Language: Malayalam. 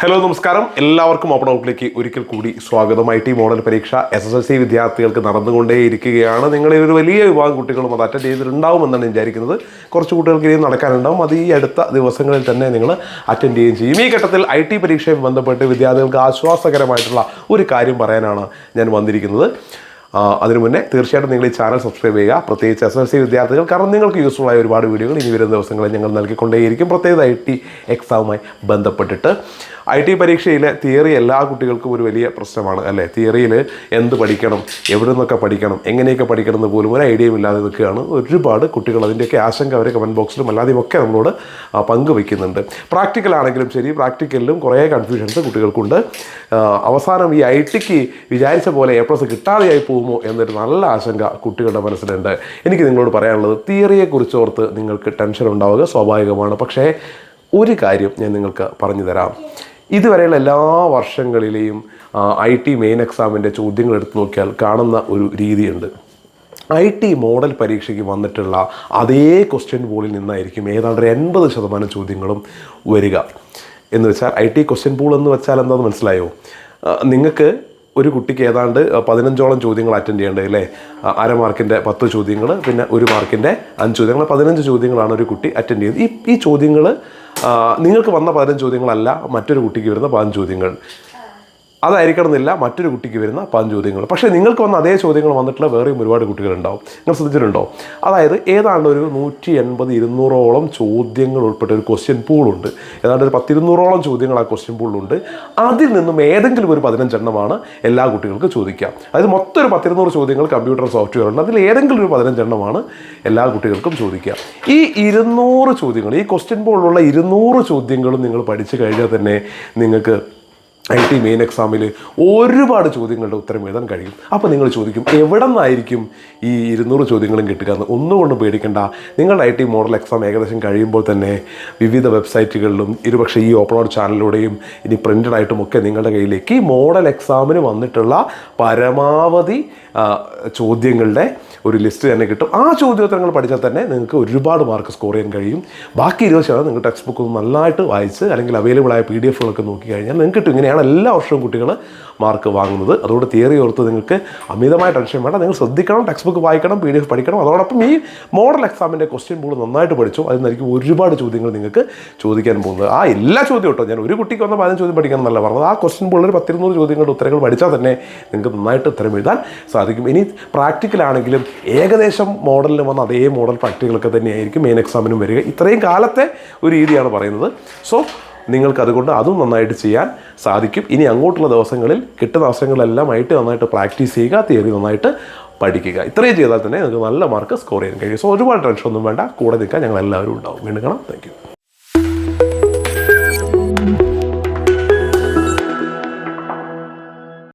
ഹലോ നമസ്കാരം. എല്ലാവർക്കും ഓപ്പൺ ഔട്ടിലേക്ക് ഒരിക്കൽ കൂടി സ്വാഗതം. ഐ ടി മോഡൽ പരീക്ഷ എസ് എസ് എൽ സി വിദ്യാർത്ഥികൾക്ക് നടന്നുകൊണ്ടേയിരിക്കുകയാണ്. നിങ്ങളിൽ ഒരു വലിയ വിഭാഗം കുട്ടികളും അത് അറ്റൻഡ് ചെയ്തിട്ടുണ്ടാവുമെന്നാണ് വിചാരിക്കുന്നത്. കുറച്ച് കുട്ടികൾക്ക് ഇനിയും നടക്കാനുണ്ടാവും. അത് ഈ അടുത്ത ദിവസങ്ങളിൽ തന്നെ നിങ്ങൾ അറ്റൻഡ് ചെയ്യുകയും ചെയ്യും. ഈ ഘട്ടത്തിൽ ഐ ടി പരീക്ഷയുമായി ബന്ധപ്പെട്ട് വിദ്യാർത്ഥികൾക്ക് ആശ്വാസകരമായിട്ടുള്ള ഒരു കാര്യം പറയാനാണ് ഞാൻ വന്നിരിക്കുന്നത്. അതിനു മുന്നേ തീർച്ചയായിട്ടും നിങ്ങൾ ഈ ചാനൽ സബ്സ്ക്രൈബ് ചെയ്യുക. പ്രത്യേകിച്ച് എസ് എൽ സി വിദ്യാർത്ഥികൾ കാരണം നിങ്ങൾക്ക് യൂസ്ഫുൾ ആയ ഒരുപാട് വീഡിയോകൾ ഇനി വരുന്ന ദിവസങ്ങളിൽ ഞങ്ങൾ നൽകിക്കൊണ്ടേയിരിക്കും. പ്രത്യേകിച്ച് ഐ ടി എക്സാമുമായി ബന്ധപ്പെട്ടിട്ട്. ഐ ടി പരീക്ഷയിലെ തിയറി എല്ലാ കുട്ടികൾക്കും ഒരു വലിയ പ്രശ്നമാണ് അല്ലേ? തിയറിയിൽ എന്ത് പഠിക്കണം എവിടെ നിന്നൊക്കെ പഠിക്കണം എങ്ങനെയൊക്കെ പഠിക്കണം എന്ന് പോലും ഒരു ഐഡിയയും ഇല്ലാതെ നിൽക്കുകയാണ്. ഒരുപാട് കുട്ടികൾ അതിന്റെയൊക്കെ ആശങ്ക അവർ കമന്റ് ബോക്സിലും അല്ലാതെയും ഒക്കെ നമ്മളോട് പങ്കുവെക്കുന്നുണ്ട്. ആണെങ്കിലും ശരി പ്രാക്ടിക്കലിലും കുറേ കൺഫ്യൂഷൻസ് കുട്ടികൾക്കുണ്ട്. അവസാനം ഈ ഐ ടിക്ക് വിചാരിച്ച പോലെ എ പ്ലസ് കിട്ടാതെയായി പോകുമോ എന്നൊരു നല്ല ആശങ്ക കുട്ടികളുടെ മനസ്സിലുണ്ട്. എനിക്ക് നിങ്ങളോട് പറയാനുള്ളത് തിയറിയെക്കുറിച്ച് ഓർത്ത് നിങ്ങൾക്ക് ടെൻഷൻ ഉണ്ടാവുക സ്വാഭാവികമാണ്. പക്ഷേ ഒരു കാര്യം ഞാൻ നിങ്ങൾക്ക് പറഞ്ഞു തരാം. ഇതുവരെയുള്ള എല്ലാ വർഷങ്ങളിലെയും ഐ ടി മെയിൻ എക്സാമിന്റെ ചോദ്യങ്ങൾ എടുത്തു നോക്കിയാൽ കാണുന്ന ഒരു രീതിയുണ്ട്. ഐ ടി മോഡൽ പരീക്ഷയ്ക്ക് വന്നിട്ടുള്ള അതേ ക്വസ്റ്റ്യൻ പൂളിൽ നിന്നായിരിക്കും ഏതാണ്ട് ഒരു എൺപത് ശതമാനം ചോദ്യങ്ങളും വരിക. എന്ന് വെച്ചാൽ ഐ ടി ക്വസ്റ്റ്യൻ പൂൾ എന്ന് വെച്ചാൽ എന്താണെന്ന് മനസ്സിലായോ? നിങ്ങൾക്ക് ഒരു കുട്ടിക്ക് ഏതാണ്ട് പതിനഞ്ചോളം ചോദ്യങ്ങൾ അറ്റൻഡ് ചെയ്യേണ്ടത് അല്ലേ? അര മാർക്കിന്റെ പത്ത് ചോദ്യങ്ങൾ പിന്നെ ഒരു മാർക്കിന്റെ അഞ്ച് ചോദ്യങ്ങൾ പതിനഞ്ച് ചോദ്യങ്ങളാണ് ഒരു കുട്ടി അറ്റൻഡ് ചെയ്യുന്നത്. ഈ ഈ ചോദ്യങ്ങൾ നിങ്ങൾക്ക് വന്ന പതിനഞ്ച് ചോദ്യങ്ങളല്ല മറ്റൊരു കുട്ടിക്ക് വരുന്ന പതിനഞ്ച് ചോദ്യങ്ങൾ. അതായിരിക്കണമെന്നില്ല. മറ്റൊരു കുട്ടിക്ക് വരുന്ന പതിനഞ്ച് ചോദ്യങ്ങൾ. പക്ഷേ നിങ്ങൾക്ക് വന്ന അതേ ചോദ്യങ്ങൾ വന്നിട്ടുള്ള വേറെയും ഒരുപാട് കുട്ടികളുണ്ടാവും. നിങ്ങൾ ശ്രദ്ധിച്ചിട്ടുണ്ടോ? അതായത് ഏതാണ്ട് ഒരു നൂറ്റി എൺപത് ഇരുന്നൂറോളം ചോദ്യങ്ങൾ ഉൾപ്പെട്ട ഒരു ക്വസ്റ്റ്യൻ പൂളുണ്ട് ഏതാണ്ട് ഒരു പത്തിരുന്നൂറോളം ചോദ്യങ്ങൾ ആ ക്വസ്റ്റ്യൻ പൂളിലുണ്ട് അതിൽ നിന്നും ഏതെങ്കിലും ഒരു പതിനഞ്ചെണ്ണമാണ് എല്ലാ കുട്ടികൾക്കും ചോദിക്കാം. അതായത് മൊത്തം ഒരു പത്തിരുന്നൂറ് ചോദ്യങ്ങൾ കമ്പ്യൂട്ടർ സോഫ്റ്റ്വെയർ ഉണ്ട്. അതിൽ ഏതെങ്കിലും ഒരു പതിനഞ്ചെണ്ണമാണ് എല്ലാ കുട്ടികൾക്കും ചോദിക്കുക ഈ ഇരുന്നൂറ് ചോദ്യങ്ങൾ ഈ ക്വസ്റ്റ്യൻ പൂളിലുള്ള ഇരുന്നൂറ് ചോദ്യങ്ങളും നിങ്ങൾ പഠിച്ചു കഴിഞ്ഞാൽ തന്നെ നിങ്ങൾക്ക് ഐ ടി മെയിൻ എക്സാമിൽ ഒരുപാട് ചോദ്യങ്ങളുടെ ഉത്തരം എഴുതാൻ കഴിയും. അപ്പോൾ നിങ്ങൾ ചോദിക്കും എവിടെ നിന്നായിരിക്കും ഈ ഇരുന്നൂറ് ചോദ്യങ്ങളും കിട്ടുക എന്ന്? ഒന്നുകൊണ്ട് പേടിക്കേണ്ട. നിങ്ങളുടെ ഐ ടി മോഡൽ എക്സാം ഏകദേശം കഴിയുമ്പോൾ തന്നെ വിവിധ വെബ്സൈറ്റുകളിലും ഇരുപക്ഷെ ഈ ഓപ്പൺ ചാനലിലൂടെയും ഇനി പ്രിന്റഡ് ആയിട്ടും ഒക്കെ നിങ്ങളുടെ കയ്യിലേക്ക് ഈ മോഡൽ എക്സാമിന് വന്നിട്ടുള്ള പരമാവധി ചോദ്യങ്ങളുടെ ഒരു ലിസ്റ്റ് തന്നെ കിട്ടും. ആ ചോദ്യോത്തരങ്ങൾ പഠിച്ചാൽ തന്നെ നിങ്ങൾക്ക് ഒരുപാട് മാർക്ക് സ്കോർ ചെയ്യാൻ കഴിയും. ബാക്കി ഇരുപത് ശതമാനം നിങ്ങൾ ടെക്സ്റ്റ് ബുക്ക് നന്നായിട്ട് വായിച്ച് അല്ലെങ്കിൽ അവൈലബിൾ ആയ പി ഡി എഫുകളൊക്കെ നോക്കി കഴിഞ്ഞാൽ നിങ്ങൾക്ക് കിട്ടും. ഇങ്ങനെയാണ് എല്ലാ വർഷവും കുട്ടികൾ മാർക്ക് വാങ്ങുന്നത്. അതുകൊണ്ട് തിയറി ഓർത്ത് നിങ്ങൾക്ക് അമിതമായ ടെൻഷൻ വേണ്ട. നിങ്ങൾ ശ്രദ്ധിക്കണം ടെക്സ്റ്റ് ബുക്ക് വായിക്കണം പി ഡി എഫ് പഠിക്കണം. അതോടൊപ്പം ഈ മോഡൽ എക്സാമിന്റെ ക്വസ്റ്റ്യൻ ബോർഡ് നന്നായിട്ട് പഠിച്ചു. അതിൽ നിന്നായിരിക്കും ഒരുപാട് ചോദ്യങ്ങൾ നിങ്ങൾക്ക് ചോദിക്കാൻ പോകുന്നത്. ആ എല്ലാ ചോദ്യം കേട്ടോ ഞാൻ ഒരു കുട്ടിക്ക് വന്ന പതിനഞ്ച് ചോദ്യം പഠിക്കണം എന്നല്ല പറഞ്ഞത്. ആ ക്വസ്റ്റ്യൻ ബോർഡിൽ പത്തിരുന്നൂറ് ചോദ്യങ്ങളുടെ ഉത്തരങ്ങൾ പഠിച്ചാൽ തന്നെ നിങ്ങൾക്ക് നന്നായിട്ട് ഉത്തരം എഴുതാൻ സാധിക്കും. ഇനി പ്രാക്ടിക്കലാണെങ്കിലും ഏകദേശം മോഡലിന് വന്ന അതേ മോഡൽ പ്രാക്ടിക്കലൊക്കെ തന്നെയായിരിക്കും മെയിൻ എക്സാമിനും വരിക. ഇത്രയും കാലത്തെ ഒരു രീതിയാണ് പറയുന്നത്. സോ നിങ്ങൾക്ക് അതുകൊണ്ട് അതും നന്നായിട്ട് ചെയ്യാൻ സാധിക്കും. ഇനി അങ്ങോട്ടുള്ള ദിവസങ്ങളിൽ കിട്ടുന്ന അവസരങ്ങളെല്ലാം ആയിട്ട് നന്നായിട്ട് പ്രാക്ടീസ് ചെയ്യുക തിയറി നന്നായിട്ട് പഠിക്കുക. ഇത്രയും ചെയ്താൽ തന്നെ നിങ്ങൾക്ക് നല്ല മാർക്ക് സ്കോർ ചെയ്യാൻ കഴിയും. സോ ഒരുപാട് ടെൻഷൻ ഒന്നും വേണ്ട. കൂടെ നിൽക്കാൻ ഞങ്ങൾ എല്ലാവരും ഉണ്ടാവും. വീണ്ടും കാണാം. താങ്ക്